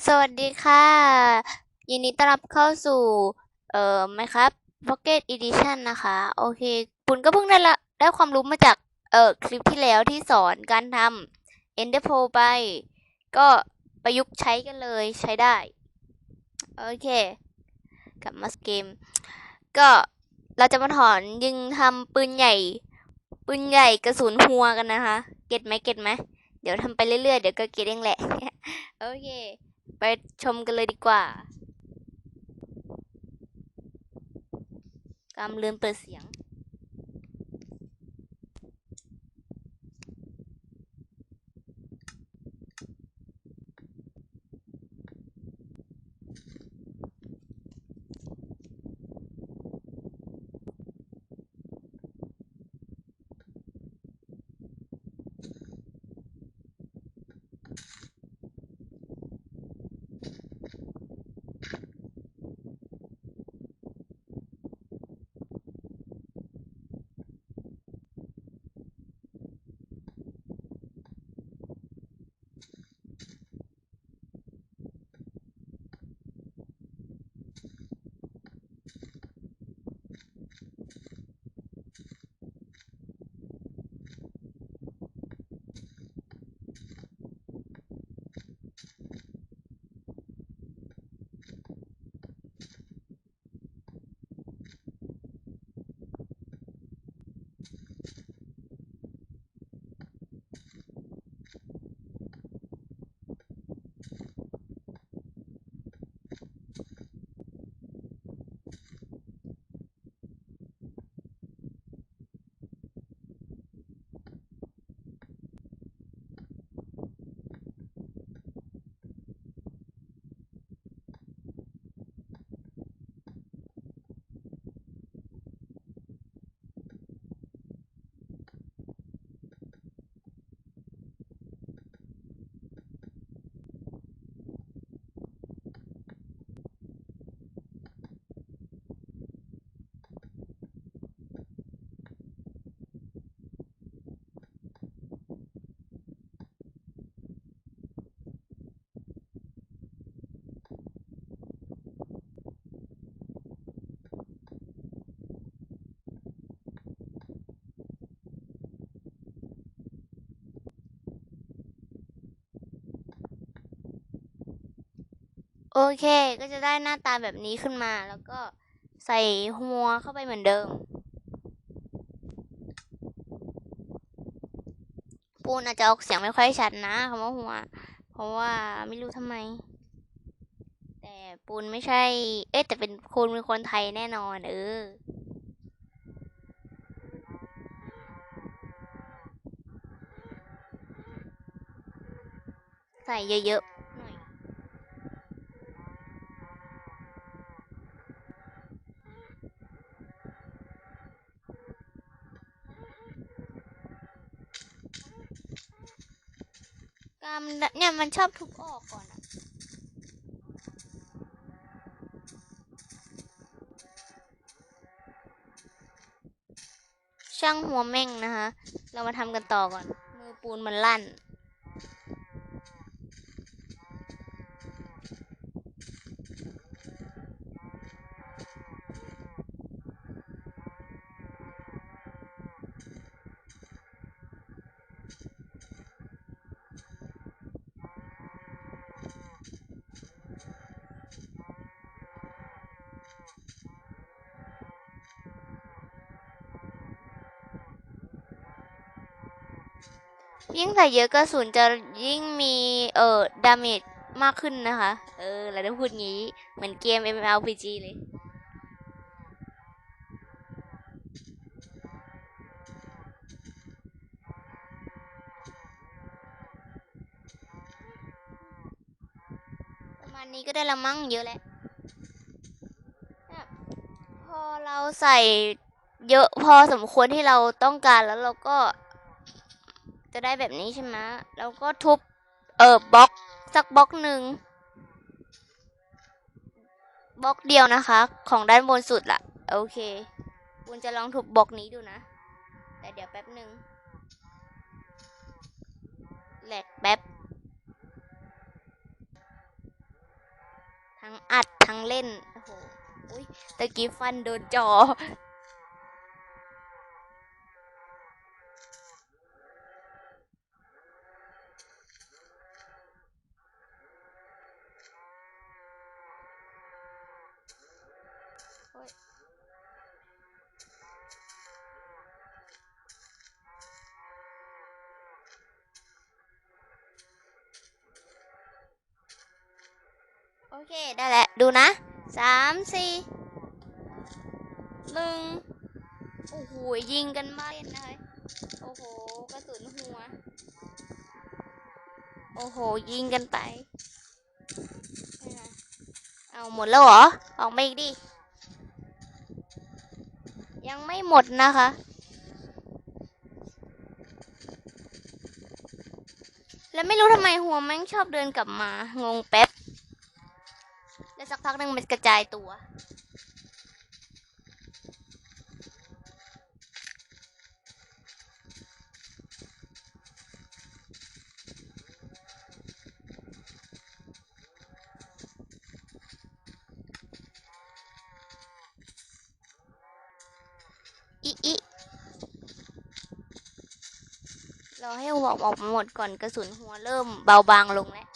สวัสดีค่ะ ยินดีต้อนรับเข้าสู่ เอ่อไหมครับ Pocket Edition นะคะ โอเค ปุณก็เพิ่งได้ละได้ความรู้มาจาก เอ่อ คลิปที่แล้วที่สอนการทำ Ender Pearl ไป ก็ประยุกต์ใช้กันเลยใช้ได้ โอเค กลับมาเกม ก็เราจะมาถอนยิงทำปืนใหญ่ ปืนใหญ่กระสุนหัวกันนะคะ เก็ตไหมเก็ตไหม เดี๋ยวทำไปเรื่อยๆ เดี๋ยวก็เก็ตเองแหละ โอเค ไปชมกันเลยดีกว่ากำลืมเปิดเสียง โอเค ก็จะได้หน้าตาแบบนี้ขึ้นมา แล้วก็ใส่หัวเข้าไปเหมือนเดิม ปูนอาจจะออกเสียงไม่ค่อยชัดนะคำว่าหัว เพราะว่าไม่รู้ทำไม แต่ปูนไม่ใช่ เอ๊ะแต่เป็นคุณเป็นคนไทยแน่นอนเออใส่เยอะๆหน่อย กามเนี่ยมันชอบทุบออกก่อนอะช่างหัวแม่งนะคะ เรามาทำกันต่อก่อน มือปูนมันลั่น ยิ่งใส่เยอะกระสุนจะยิ่งมีเอ่อดาเมจมากขึ้นนะคะ เออเราต้องพูดงี้ เหมือนเกม MMORPG เลย ประมาณนี้ก็ได้ละมั้งเยอะแล้วพอเราใส่เยอะพอสมควรที่เราต้องการแล้วเราก็ จะได้แบบนี้ใช่ไหมแล้วก็ทุบเออบล็อกสักบล็อกหนึ่งบล็อกเดียวนะคะ ของด้านบนสุดละโอเคคุณจะลองทุบบล็อกนี้ดูนะ แต่เดี๋ยวแป๊บหนึ่งแหลกแป๊บ ทั้งอัดทั้งเล่น โอ้โหอุ๊ยตะกี้ฟันโดนจอ โอ๊ยโอเค ได้แล้ว ดูนะสามสี่หนึ่งโอ้โห ยิงกันมาเล่นนะคะโอ้โห กระสุนหัว โอ้โห ยิงกันไป เอาหมดแล้วเหรอ ออกมาอีกดิ ยังไม่หมดนะคะ แล้วไม่รู้ทำไมหัวแม่งชอบเดินกลับมา งงแป๊บ แล้วสักพักหนึ่งมันกระจายตัว อีรอให้หัวออกมาหมดก่อนกระสุนหัวเริ่มเบาบางลงแล้ว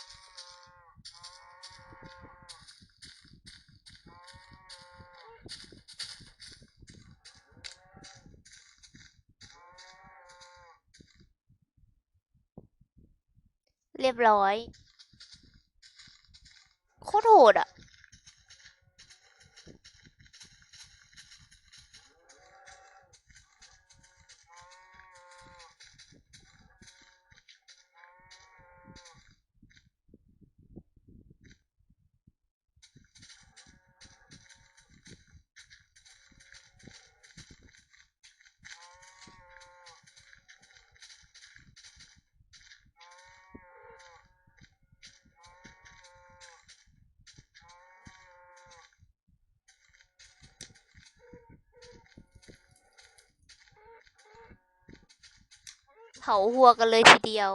เรียบร้อย โคตรโหดอะ ผาหัวกันเลยทีเดียว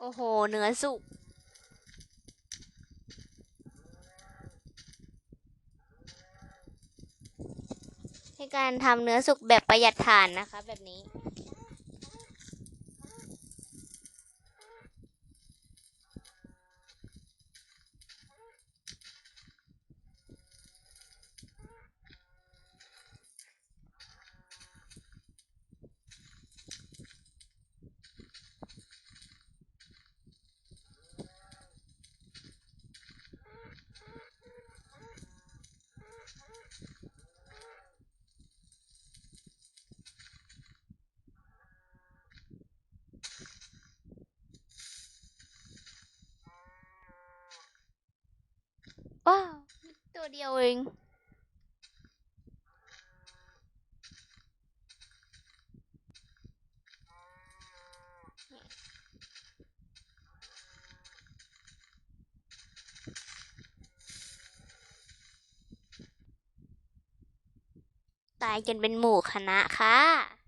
โอ้โห เนื้อสุก ให้การทำเนื้อสุกแบบประหยัดถ่านนะคะ แบบนี้ ว้าว ตัวเดียวเองตายกันเป็นหมู่คณะค่ะ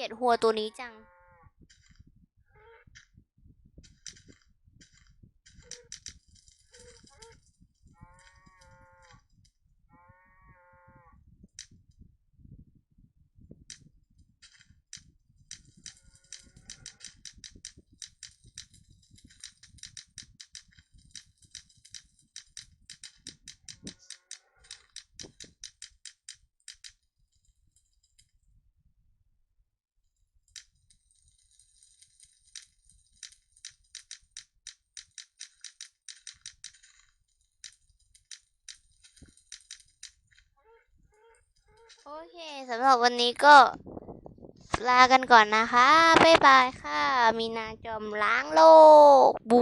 เกลียดหัวตัวนี้จัง โอเคสำหรับวันนี้ก็ลากันก่อนนะคะ บ๊ายบายค่ะ มีนาจอมล้างโลก บู